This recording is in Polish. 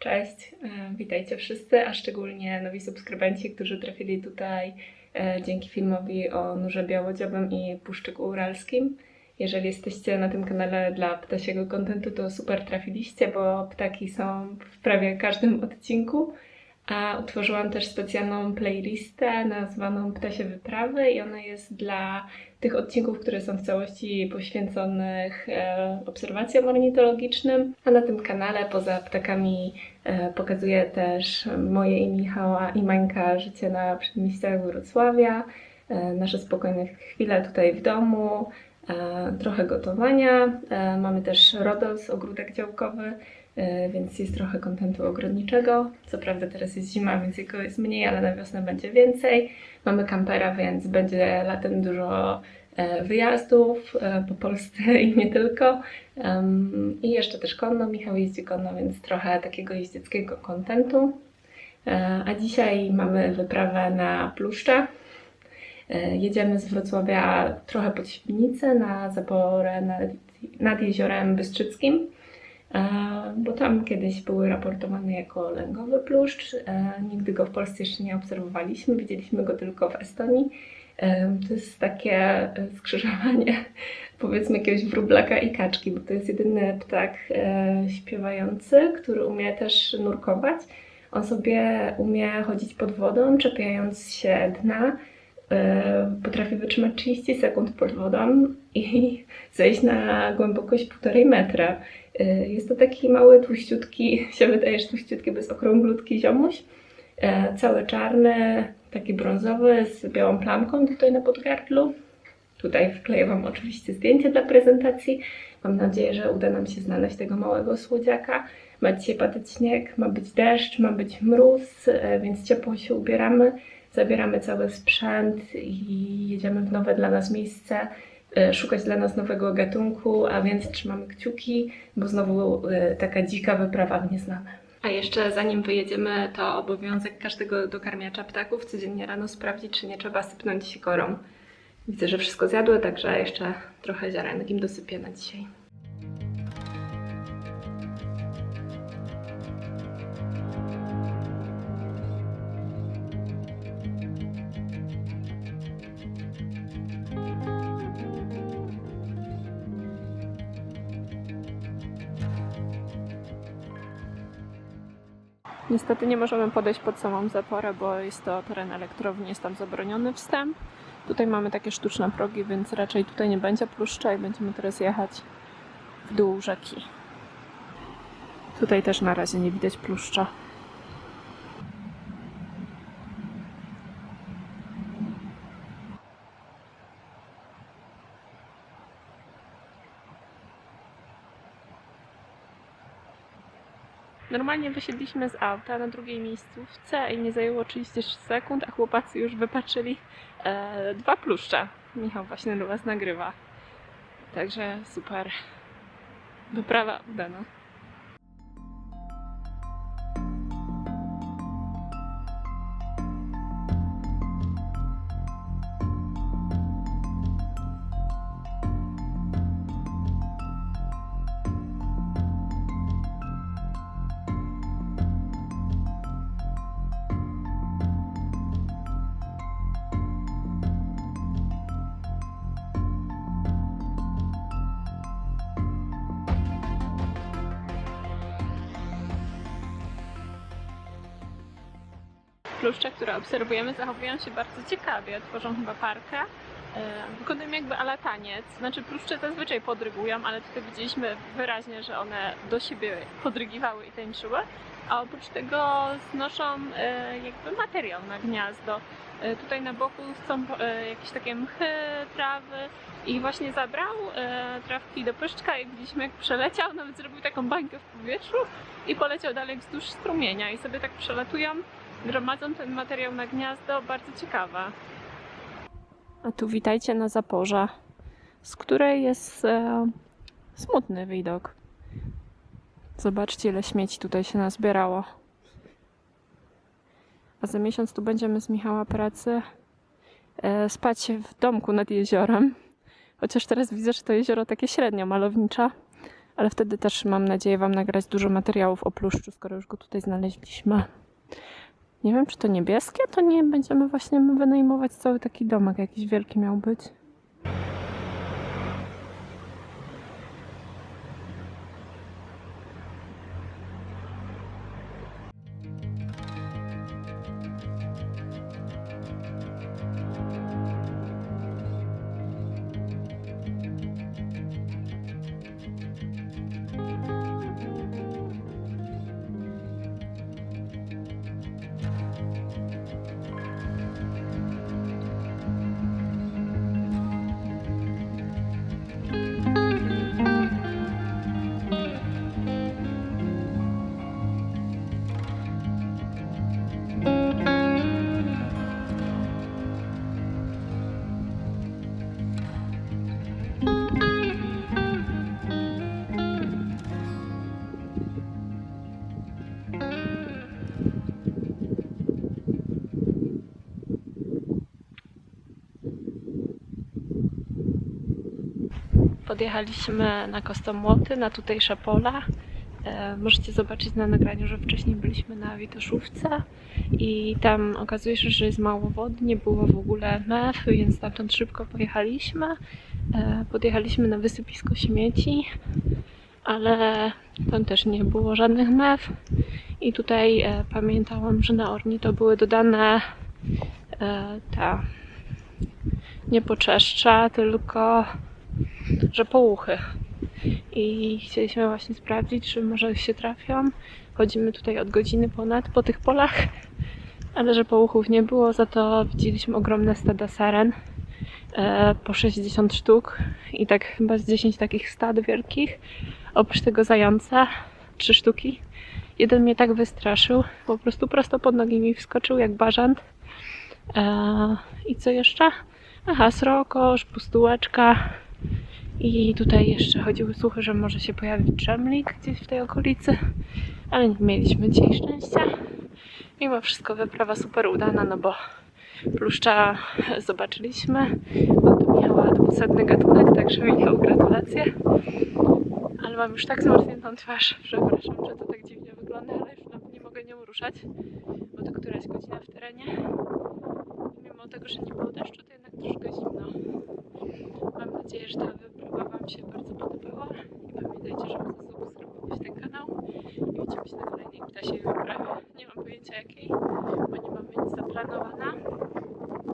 Cześć, witajcie wszyscy, a szczególnie nowi subskrybenci, którzy trafili tutaj e, dzięki filmowi o nurze białodziobym i puszczyku uralskim. Jeżeli jesteście na tym kanale dla ptasiego kontentu, to super trafiliście, bo ptaki są w prawie każdym odcinku. A utworzyłam też specjalną playlistę nazwaną Ptasie Wyprawy i ona jest dla tych odcinków, które są w całości poświęconych e, obserwacjom ornitologicznym. A na tym kanale poza ptakami e, pokazuję też moje i Michała i Mańka życie na przedmieściach Wrocławia, e, nasze spokojne chwile tutaj w domu, trochę gotowania. Mamy też Rodos, ogródek działkowy, więc jest trochę kontentu ogrodniczego. Co prawda teraz jest zima, więc jego jest mniej, ale na wiosnę będzie więcej. Mamy kampera, więc będzie latem dużo e, wyjazdów e, po Polsce i nie tylko. I jeszcze też konno. Michał jeździ konno, więc trochę takiego jeździeckiego kontentu. E, A dzisiaj mamy wyprawę na Pluszcze. E, Jedziemy z Wrocławia trochę pod Świdnicę na zaporę nad, nad jeziorem Bystrzyckim, e, bo tam kiedyś były raportowane jako lęgowy pluszcz. E, Nigdy go w Polsce jeszcze nie obserwowaliśmy, widzieliśmy go tylko w Estonii. E, To jest takie e, skrzyżowanie powiedzmy jakiegoś wróblaka i kaczki, bo to jest jedyny ptak e, śpiewający, który umie też nurkować. On sobie umie chodzić pod wodą, czepiając się dna. E, potrafi wytrzymać 30 sekund pod wodą i zejść na głębokość 1,5 metra. E, jest to taki mały, tłuściutki, się wydaje, że tłuściutki, jest okrąglutki ziomuś. E, cały czarny, taki brązowy, z białą plamką tutaj na podgardlu. Tutaj wkleję Wam oczywiście zdjęcie dla prezentacji. Mam nadzieję, że uda nam się znaleźć tego małego słodziaka. Ma dzisiaj padać śnieg, ma być deszcz, ma być mróz, e, więc ciepło się ubieramy. Zabieramy cały sprzęt i jedziemy w nowe dla nas miejsce, szukać dla nas nowego gatunku, a więc trzymamy kciuki, bo znowu e, taka dzika wyprawa w nieznane. A jeszcze zanim wyjedziemy, to obowiązek każdego dokarmiacza ptaków codziennie rano sprawdzić, czy nie trzeba sypnąć sikorą. Widzę, że wszystko zjadły, także jeszcze trochę ziarenek im dosypię na dzisiaj. Niestety nie możemy podejść pod samą zaporę, bo jest to teren elektrowni, jest tam zabroniony wstęp. Tutaj mamy takie sztuczne progi, więc raczej tutaj nie będzie pluszcza i będziemy teraz jechać w dół rzeki. Tutaj też na razie nie widać pluszcza. Normalnie wysiedliśmy z auta na drugiej miejscówce i nie zajęło 36 sekund, a chłopacy już wypatrzyli e, dwa pluszcze. Michał właśnie do Was nagrywa. Także super. Wyprawa udana. Pluszcze, które obserwujemy, zachowują się bardzo ciekawie. Tworzą chyba parkę. E, Wykonują jakby ala taniec. Znaczy pluszcze zazwyczaj podrygują, ale tutaj widzieliśmy wyraźnie, że one do siebie podrygiwały i tańczyły. A oprócz tego znoszą e, jakby materiał na gniazdo. E, Tutaj na boku są jakieś takie mchy, trawy i właśnie zabrał trawki do pyszczka i widzieliśmy jak przeleciał, nawet zrobił taką bańkę w powietrzu i poleciał dalej wzdłuż strumienia i sobie tak przelatują gromadzą ten materiał na gniazdo, bardzo ciekawe. A tu witajcie na zaporze, z której jest e, smutny widok. Zobaczcie, ile śmieci tutaj się nazbierało. A za miesiąc tu będziemy z Michała pracy e, spać w domku nad jeziorem. Chociaż teraz widzę, że to jezioro takie średnio malownicze, Ale wtedy też mam nadzieję Wam nagrać dużo materiałów o pluszczu, skoro już go tutaj znaleźliśmy. Nie wiem, czy to niebieskie, to nie będziemy właśnie wynajmować cały taki domek, jakiś wielki miał być. Podjechaliśmy na Kostomłoty, na tutejsze pola. E, możecie zobaczyć na nagraniu, że wcześniej byliśmy na Witoszówce i tam okazuje się, że jest mało wody, nie było w ogóle mew, więc stamtąd szybko pojechaliśmy. E, podjechaliśmy na wysypisko śmieci, ale tam też nie było żadnych mew. I tutaj e, pamiętałam, że na Orni to były dodane ta nie poczeszcza, tylko że połuchy. I chcieliśmy właśnie sprawdzić, czy może się trafią. Chodzimy tutaj od godziny ponad po tych polach, ale że połuchów nie było, za to widzieliśmy ogromne stada saren. E, po 60 sztuk i tak chyba z 10 takich stad wielkich. Oprócz tego zająca, 3 sztuki. Jeden mnie tak wystraszył, po prostu prosto pod nogi mi wskoczył jak bażant. E, I co jeszcze? Aha, srokosz, pustułeczka. I tutaj jeszcze chodziły słuchy, że może się pojawić dżemlik gdzieś w tej okolicy, ale nie mieliśmy dzisiaj szczęścia. Mimo wszystko wyprawa super udana, no bo pluszcza zobaczyliśmy, to miała dwusetny gatunek, także Michał gratulacje. Ale mam już tak zmarzniętą twarz, przepraszam, że to tak dziwnie wygląda, ale już nie mogę nią ruszać, bo to któraś godzina w terenie. Mimo tego, że nie było deszczu, to jednak troszkę zimno. Mam nadzieję, że ta wyprawa Wam się bardzo